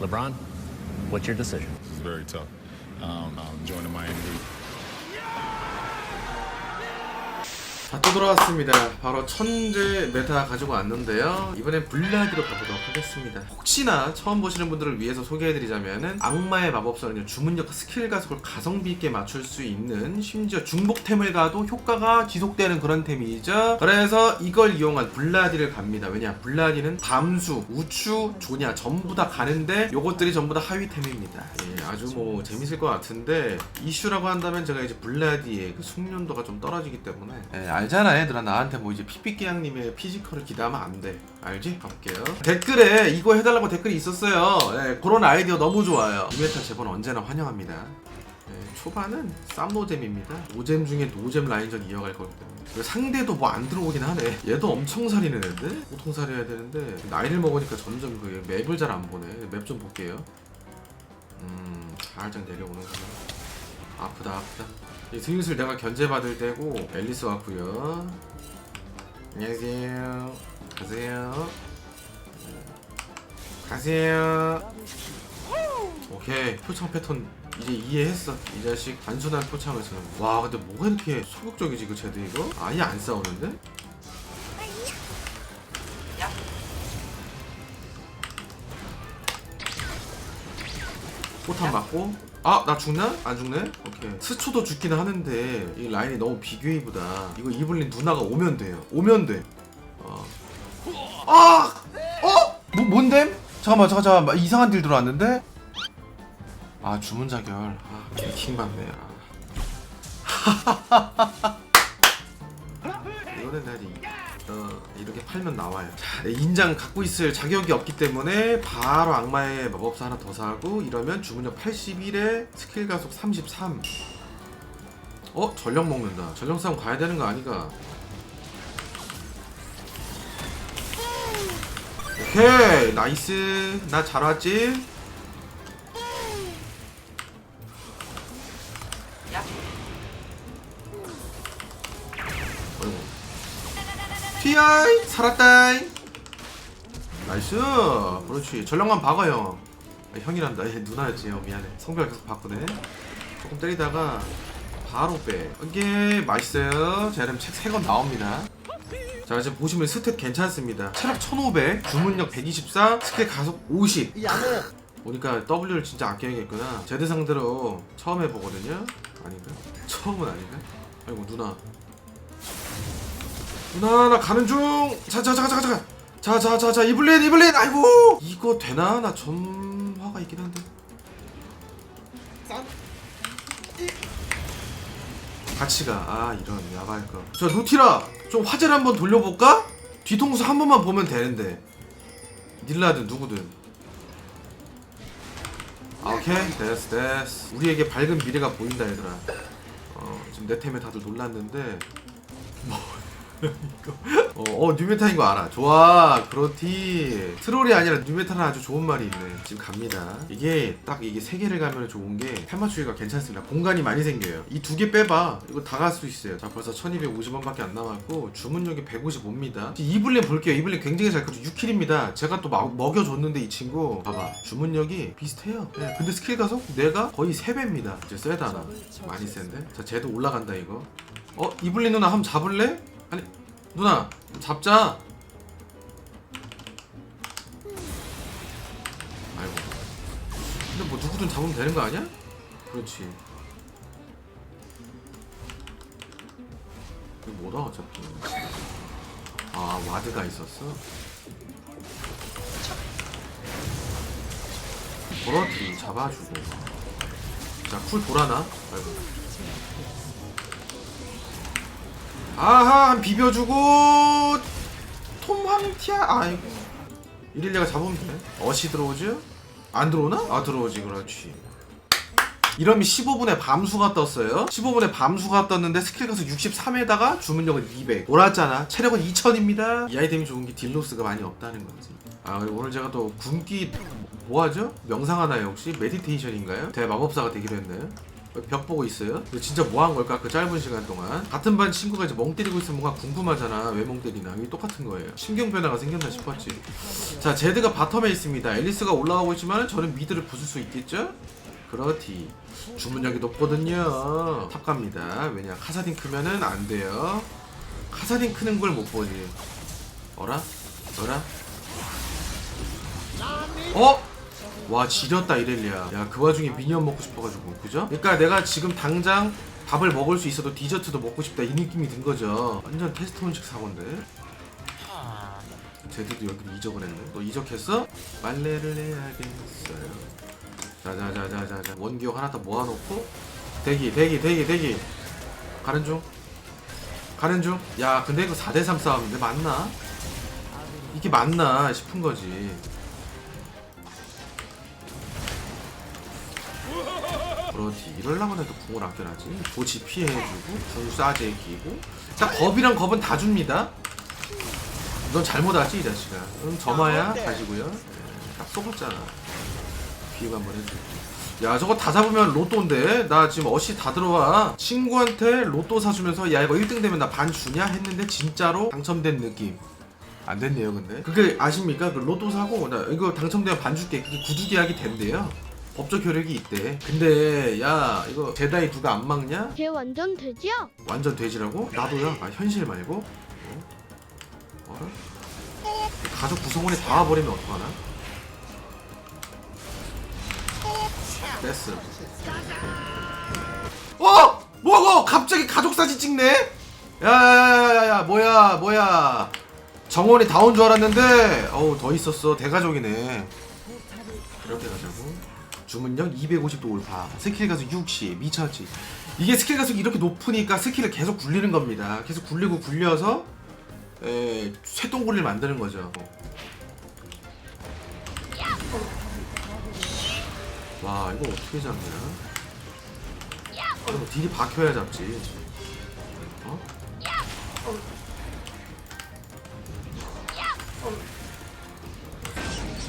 LeBron, what's your decision? This is very tough. Um, um, joining Miami. 자, 또 돌아왔습니다. 바로 천재 메타 가지고 왔는데요. 이번엔 블라디로 가보도록 하겠습니다. 혹시나 처음 보시는 분들을 위해서 소개해드리자면은 악마의 마법사는요, 주문력 스킬 가속을 가성비 있게 맞출 수 있는 심지어 중복템을 가도 효과가 지속되는 그런 템이죠. 그래서 이걸 이용한 블라디를 갑니다. 왜냐, 블라디는 밤수, 우추, 조냐 전부 다 가는데 요것들이 전부 다 하위템입니다. 예, 아주 뭐 재밌을 것 같은데 이슈라고 한다면 제가 이제 블라디의 그 숙련도가 좀 떨어지기 때문에 예, 알잖아 얘들아. 나한테 뭐 이제 피피끼양님의 피지컬을 기대하면 안 돼. 알지? 가볼게요. 댓글에 이거 해달라고 댓글이 있었어요. 예, 그런 아이디어 너무 좋아요. 이메타 제본 언제나 환영합니다. 예, 초반은 쌈노잼입니다. 노잼 중에 노잼 라인전 이어갈 거기 때문에 상대도 뭐 안 들어오긴 하네. 얘도 엄청 살이는 애들? 보통 살해야 되는데. 나이를 먹으니까 점점 그 맵을 잘 안 보네. 맵 좀 볼게요. 음 살짝 내려오는구나 아프다 아프다. 이 슬슬 내가 견제받을 때고 앨리스 왔고요 안녕하세요 가세요 가세요 오케이 표창 패턴 이제 이해했어 이 자식 단순한 표창을 쓰는 거. 와 근데 뭐가 이렇게 소극적이지 그 쟤들 이거? 아예 안 싸우는데? 포탄 맞고 아 나 죽나? 안 죽네? 오케이 스초도 죽긴 하는데 이 라인이 너무 비교이보다 이거 이블린 누나가 오면 돼요 오면 돼 어. 아! 어? 뭐, 뭔데? 잠깐만 잠깐 잠깐만 이상한 딜 들어왔는데? 아 주문 자결 아 킹 받네 아. 이거는 나지 어, 이렇게 팔면 나와요. 자, 내 인장 갖고 있을 자격이 없기 때문에 바로 악마의 마법사 하나 더 사고 이러면 주문력 81에 스킬 가속 33. 어? 전력 먹는다. 전력 싸움 가야 되는 거 아니가? 오케이 나이스 나 잘 왔지? TI 살았다잉 나이스. 그렇지. 전력만 박아 형 아, 형이란다. 얘 누나였지 형. 미안해. 성별 계속 바꾸네. 조금 때리다가 바로 빼. 이게 맛있어요. 자 그럼 책 3권 나옵니다. 자 지금 보시면 스탯 괜찮습니다. 체력 1500 주문력 124 스킬 가속 50 보니까 W를 진짜 아껴야겠구나. 제드 상대로 처음 해보거든요. 아닌가? 처음은 아닌가? 아이고 누나 누나 나 가는 중. 자자자 자 자 자. 자 자 자 자 이블린 이블린 아이고 이거 되나 나 점화가 있긴 한데. 같이 가. 아 이런 야발 거. 저 루티라 좀 화제를 한번 돌려볼까? 뒤통수 한 번만 보면 되는데. 닐라든 누구든. 아, 오케이 됐어 됐어. 우리에게 밝은 미래가 보인다 얘들아. 어 지금 내 템에 다들 놀랐는데. 어, 어 뉴메타인 거 알아. 좋아, 그렇디. 트롤이 아니라 뉴메타는 아주 좋은 말이 있네. 지금 갑니다. 이게 딱 이게 세 개를 가면 좋은 게 템맞추기가 괜찮습니다. 공간이 많이 생겨요. 이 두 개 빼봐. 이거 다 갈 수 있어요. 자, 벌써 1250원밖에 안 남았고 주문력이 155입니다. 이블린 볼게요. 이블린 굉장히 잘 크죠. 6킬입니다. 제가 또 막, 먹여줬는데 이 친구 봐봐. 주문력이 비슷해요. 네, 근데 스킬 가속 내가 거의 3배입니다. 이제 세다 하나. 많이 센데. 자, 쟤도 올라간다 이거. 어, 이블린 누나 한번 잡을래? 아니 누나 잡자. 아이고. 근데 뭐 누구든 잡으면 되는 거 아니야? 그렇지. 이거 뭐다 어차피. 아 와드가 있었어? 그렇지 잡아주고. 자쿨 돌아나 아이고 아하 한 비벼주고 톰황티아 아이고 이릴리가 잡으면 돼 어시 들어오죠? 안 들어오나? 아 들어오지 그렇지 이러면 15분에 밤수가 떴어요 15분에 밤수가 떴는데 스킬 가서 63에다가 주문력은 200 돌았잖아 체력은 2000입니다 이 아이템이 좋은 게 딜로스가 많이 없다는 거지 아 그리고 오늘 제가 또 군기 뭐하죠? 명상 하나요 혹시? 메디테이션인가요? 대마법사가 되기로 했나요? 벽 보고 있어요? 진짜 뭐 한 걸까? 그 짧은 시간 동안 같은 반 친구가 이제 멍 때리고 있으면 뭔가 궁금하잖아 왜 멍 때리나 이게 똑같은 거예요 신경 변화가 생겼나 싶었지 자 제드가 바텀에 있습니다 앨리스가 올라가고 있지만 저는 미드를 부술 수 있겠죠? 그렇디 주문력이 높거든요 탑 갑니다 왜냐 카사딘 크면은 안 돼요 카사딘 크는 걸 못 보지 어라? 어라? 어? 와 지렸다 이렐리야 야그 와중에 미니언 먹고 싶어가지고 그죠? 그러니까 내가 지금 당장 밥을 먹을 수 있어도 디저트도 먹고 싶다 이 느낌이 든 거죠. 완전 테스트온식 사고인데? 제드도 여기로 이적을 했네. 너 이적했어? 빨래를 해야겠어요. 자자자자자자. 원기옥 하나 더 모아놓고. 대기 대기 대기 대기. 가는 중. 가는 중야 근데 이거 4대3 싸움인데 맞나? 이게 맞나 싶은 거지 그렇지. 이럴라면 해도 궁을 아껴놔지. 도치 피해주고 궁 싸제 끼고. 딱 겁이랑 겁은 다 줍니다. 넌 잘못하지 이 자식아. 응 점화야? 가지고요. 네, 딱 속았잖아. 비유 한번 해줘 야 저거 다 잡으면 로또인데. 나 지금 어시 다 들어와. 친구한테 로또 사주면서 야 이거 1등 되면 나 반 주냐? 했는데 진짜로 당첨된 느낌. 안 됐네요 근데. 그게 아십니까? 그 로또 사고 나 이거 당첨되면 반 줄게. 그게 구두 계약이 된대요 법적 효력이 있대. 근데 야 이거 제다이 누가 안 막냐? 걔 완전 돼지야. 완전 돼지라고? 나도야. 아 현실 말고. 어? 어라? 가족 구성원이 다 와버리면 어떡하나? 됐어. 어? 뭐고? 갑자기 가족 사진 찍네? 야야야야야 뭐야 뭐야? 정원이 다 온 줄 알았는데 어우 더 있었어. 대가족이네. 이렇게 가자고 주문력 250도 올파. 스킬 가속 60 미쳤지 이게 스킬 가속이 이렇게 높으니까 스킬을 계속 굴리는 겁니다. 계속 굴리고 굴려서 에, 쇠똥구리를 만드는 거죠. 와 이거 어떻게 잡냐? 이거 딜이 박혀야 잡지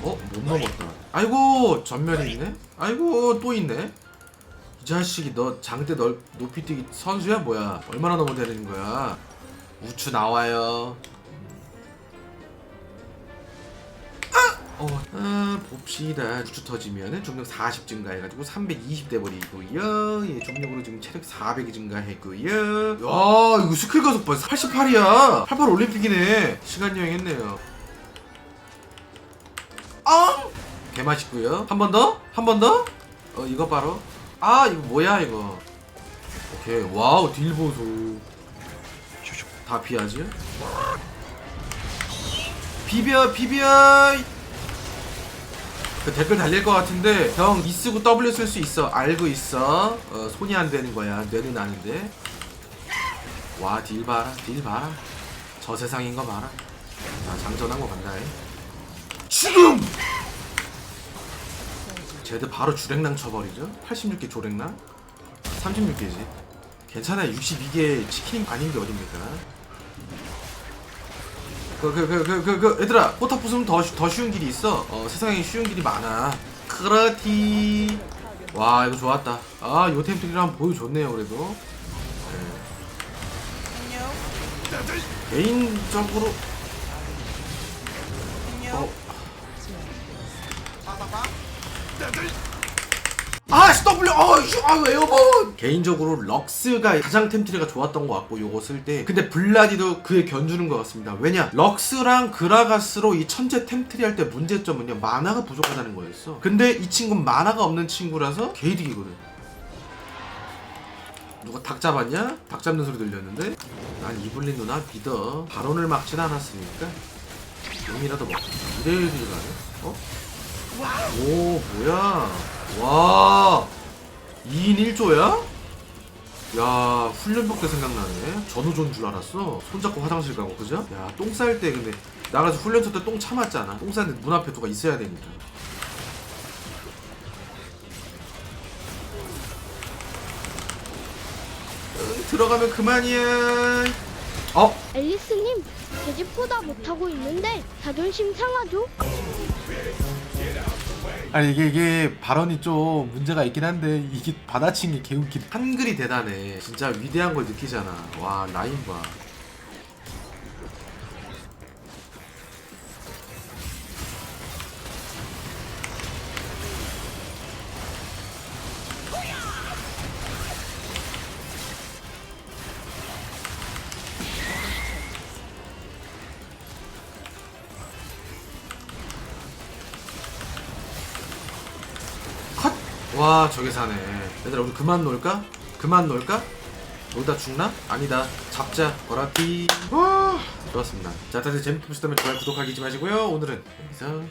어? 못 넘었다 아이고 전면에 있네? 아이고 또 있네 이 자식이 너 장대 넓 높이 뛰기 선수야 뭐야 얼마나 넘어 되는 거야 우추 나와요 아! 어, 아, 봅시다. 우추 터지면은 중력 40 증가해가지고 320 돼버리고요. 예, 중력으로 지금 체력 400이 증가했고요. 야, 이거 스킬 가속 봐. 88이야. 88 올림픽이네. 시간 여행했네요. 개 맛있고요. 한 번 더? 한 번 더? 어 이거 바로. 아 이거 뭐야 이거. 오케이 와우 딜 보소. 다 피하지? 비벼 비벼. 그 댓글 달릴 것 같은데 형 E 쓰고 W 쓸 수 있어 알고 있어 어, 손이 안 되는 거야 뇌는 아는데 와 딜 봐라 딜 봐라 저 세상인 거 봐라 자 장전한 거 간다 해 지금 쟤들 바로 주랭랑 쳐버리죠? 86개 조랭랑 36개지. 괜찮아요. 62개 치킨 아닌 게 어딥니까? 그 그 그 그 그 그 얘들아 포탑 부수면 더, 쉬- 더 쉬운 길이 있어. 어 세상에 쉬운 길이 많아. 그렇디. 와 이거 좋았다. 아 요 템플이랑 한번 보여줬네요 그래도. 네. 개인적으로. 어. 아, W, 어, 슈, 아, 에어본! 개인적으로 럭스가 가장 템트리가 좋았던 것 같고, 요거 쓸 때. 근데 블라디도 그에 견주는 것 같습니다. 왜냐? 럭스랑 그라가스로 이 천재 템트리 할 때 문제점은요, 만화가 부족하다는 거였어. 근데 이 친구는 만화가 없는 친구라서 개이득이거든. 누가 닭 잡았냐? 닭 잡는 소리 들렸는데? 난 이블린 누나 믿어. 발언을 막진 않았으니까. 용이라도 먹. 이래야 가네? 어? 오 뭐야 와 2인 1조야? 야 훈련복 때 생각나네 전우조인 줄 알았어 손잡고 화장실 가고 그죠? 야 똥 쌀 때 근데 나가서 훈련소 때 똥 참았잖아 똥 쌌는데 문 앞에 누가 있어야 되니까 응, 들어가면 그만이야 어? 앨리스님, 돼지보다 못하고 있는데 자존심 상하죠? 아니 이게 이게 발언이 좀 문제가 있긴 한데 이게 받아친 게 개웃기네. 한글이 대단해. 진짜 위대한 걸 느끼잖아. 와 라인 봐. 와 저게 사네. 얘들아 우리 그만 놀까? 그만 놀까? 놀다 죽나? 아니다. 잡자. 버라티 와! 좋았습니다. 자 다들 재밌게 보셨다면 좋아요 구독하기 잊지 마시고요. 오늘은 여기서